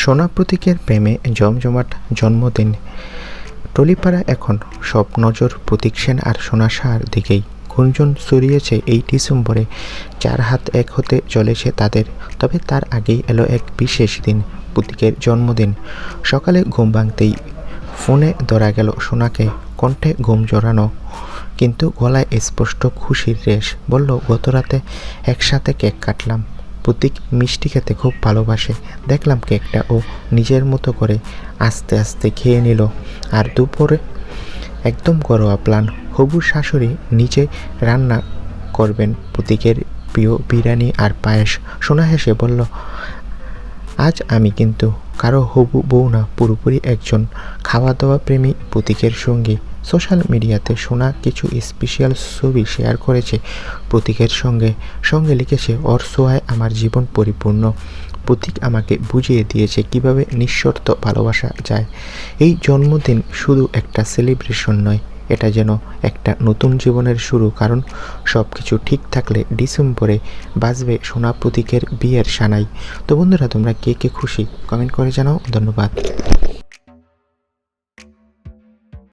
সোনা প্রতীকের প্রেমে জমজমাট জন্মদিন। টলিপাড়া এখন সব নজর প্রতীক সেন আর সোনা দিকেই। গুঞ্জন ছড়িয়েছে এই ডিসেম্বরে। চার হাত এক হতে চলেছে তাদের, তবে তার আগেই এলো এক বিশেষ দিন, প্রতীকের জন্মদিন। সকালে ঘুম ভাঙতেই ফোনে ধরা গেল সোনাকে, কণ্ঠে ঘুম জড়ানো, কিন্তু গলায় স্পষ্ট খুশির রেশ। বলল গত রাতে একসাথে কেক কাটলাম। প্রতীক মিষ্টি খেতে খুব ভালোবাসে। দেখলাম কেকটা ও নিজের মতো করে আস্তে আস্তে খেয়ে নিল। আর দুপুরে একদম ঘরোয়া প্ল্যান হবু শাশুড়ি নিজে রান্না করবেন প্রতীকের প্রিয় বিরিয়ানি আর পায়েস। সোনা হেসে বলল আজ আমি কিন্তু কারও হবু বউ না, পুরোপুরি একজন খাওয়া দাওয়া প্রেমী, প্রতীকের সঙ্গী। সোশ্যাল মিডিয়াতে শোনা কিছু স্পেশাল ছবি শেয়ার করেছে। প্রতীকের সঙ্গে সঙ্গে লিখেছে, ওর সোয়ায় আমার জীবন পরিপূর্ণ। প্রতীক আমাকে বুঝিয়ে দিয়েছে কীভাবে নিঃশর্ত ভালোবাসা যায়। এই জন্মদিন শুধু একটা সেলিব্রেশন নয় এটা যেন একটা নতুন জীবনের শুরু, কারণ সব কিছু ঠিক থাকলে ডিসেম্বরে বাজবে সোনা প্রতীকের বিয়ের সানাই। তো বন্ধুরা, তোমরা কে কে খুশি? কমেন্ট করে জানাও। ধন্যবাদ।